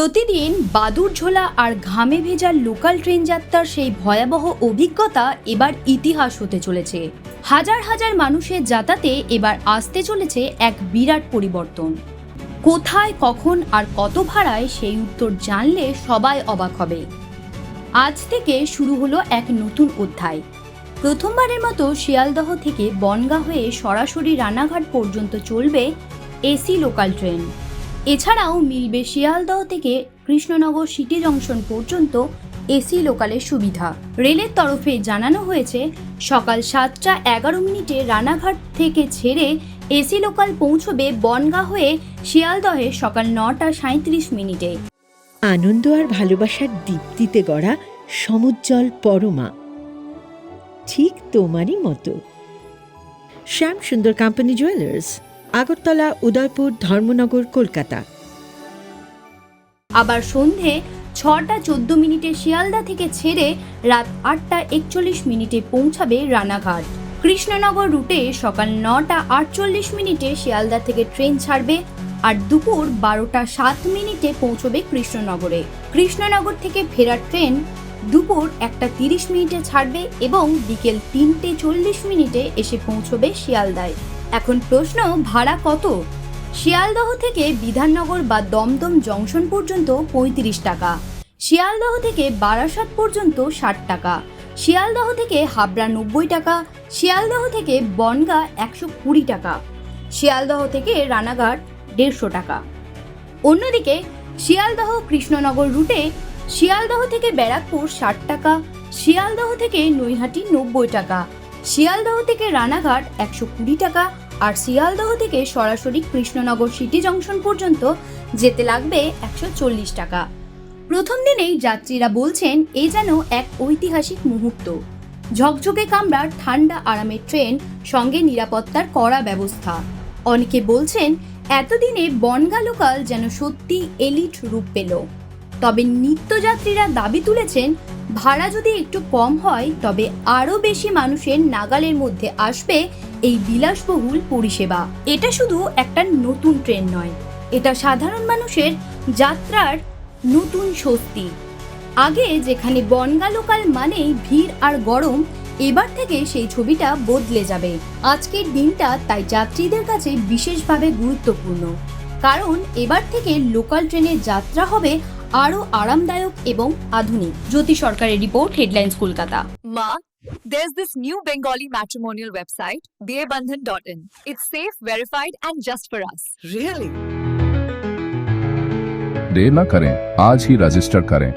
প্রতিদিন বাদুর ঝোলা আর ঘামে ভেজা লোকাল ট্রেন যাত্রার সেই ভয়াবহ অভিজ্ঞতা এবার ইতিহাস হতে চলেছে। হাজার হাজার মানুষের যাতাতে এবার আসতে চলেছে এক বিরাট পরিবর্তন। কোথায়, কখন আর কত ভাড়ায় সেই উত্তর জানলে সবাই অবাক হবে। আজ থেকে শুরু হলো এক নতুন অধ্যায়। প্রথমবারের মতো শিয়ালদহ থেকে বনগা হয়ে সরাসরি রানাঘাট পর্যন্ত চলবে এসি লোকাল ট্রেন। এছাড়াও মিলবে শিয়ালদহ থেকে কৃষ্ণনগর সিটি জংশন পর্যন্ত এসি লোকালের সুবিধা। রেলের তরফে জানানো হয়েছে, সকাল সাতটা এগারো মিনিটে রানাঘাট থেকে ছেড়ে এসি লোকাল পৌঁছবে বনগা হয়ে শিয়ালদহে সকাল নটা সাঁত্রিশ মিনিটে। আনন্দ আর ভালোবাসার দীপ্তিতে গড়া সমুজ্জ্বল পরমা। ঠিক তোমারই মতো। Shyam Sundar company jewellers Agartala, Udaipur, Dharmanagar, Kolkata. আবার সন্ধে ছটা চোদ্দ মিনিটে শিয়ালদা থেকে ছেড়ে রাত আটটা একচল্লিশ মিনিটে পৌঁছাবে রানাঘাট। কৃষ্ণনগর রুটে সকাল নটা আটচল্লিশ মিনিটে শিয়ালদা থেকে ট্রেন ছাড়বে আর দুপুর বারোটা সাত মিনিটে পৌঁছবে কৃষ্ণনগরে। কৃষ্ণনগর থেকে ফেরার ট্রেন দুপুর একটা তিরিশ মিনিটে ছাড়বে এবং বিকেল তিনটে চল্লিশ মিনিটে এসে পৌঁছবে শিয়ালদায়। এখন প্রশ্ন, ভাড়া কত? শিয়ালদহ থেকে বিধাননগর বা দমদম জংশন পর্যন্ত পঁয়ত্রিশ টাকা। শিয়ালদহ থেকে বারাসাত পর্যন্ত ষাট টাকা। শিয়ালদহ থেকে হাবড়া নব্বই টাকা। শিয়ালদহ থেকে বনগা একশো কুড়ি টাকা। শিয়ালদহ থেকে রানাঘাট দেড়শো টাকা। অন্যদিকে, শিয়ালদহ কৃষ্ণনগর রুটে শিয়ালদহ থেকে ব্যারাকপুর ষাট টাকা। শিয়ালদহ থেকে নৈহাটি নব্বই টাকা। শিয়ালদহ থেকে রানাঘাট একশো কুড়ি টাকা, আর শিয়ালদহ থেকে সরাসরি কৃষ্ণনগর সিটি জংশন পর্যন্ত যেতে লাগবে একশো চল্লিশ টাকা। প্রথম দিনেই যাত্রীরা বলছেন, এ যেন এক ঐতিহাসিক মুহূর্ত। ঝকঝকে কামরার ঠান্ডা আরামের ট্রেন, সঙ্গে নিরাপত্তার কড়া ব্যবস্থা। অনেকে বলছেন, এতদিনে বনগা লোকাল যেন সত্যি এলিট রূপ পেল। তবে নিত্যযাত্রীরা দাবি তুলেছেন ভাড়া যদি একটু কম হয়, তবে আরও বেশি মানুষের নাগালের মধ্যে আসবে এই বিলাসবহুল পরিষেবা। এটা শুধু একটা নতুন ট্রেন নয়, এটা সাধারণ মানুষের যাত্রার নতুন স্বস্তি। আগে যেখানে বনগা লোকাল মানেই ভিড় আর গরম, এবার থেকে সেই ছবিটা বদলে যাবে। আজকের দিনটা তাই যাত্রীদের কাছে বিশেষভাবে গুরুত্বপূর্ণ। কারণ এবার থেকে লোকাল ট্রেনের যাত্রা হবে আরও আরামদায়ক এবং আধুনিক জ্যোতি সরকারের report headlines Kolkata Ma, there's this new Bengali matrimonial website, bearbandhan.in. It's safe, verified, and just for us. Really? देर न करें आज ही रजिस्टर करें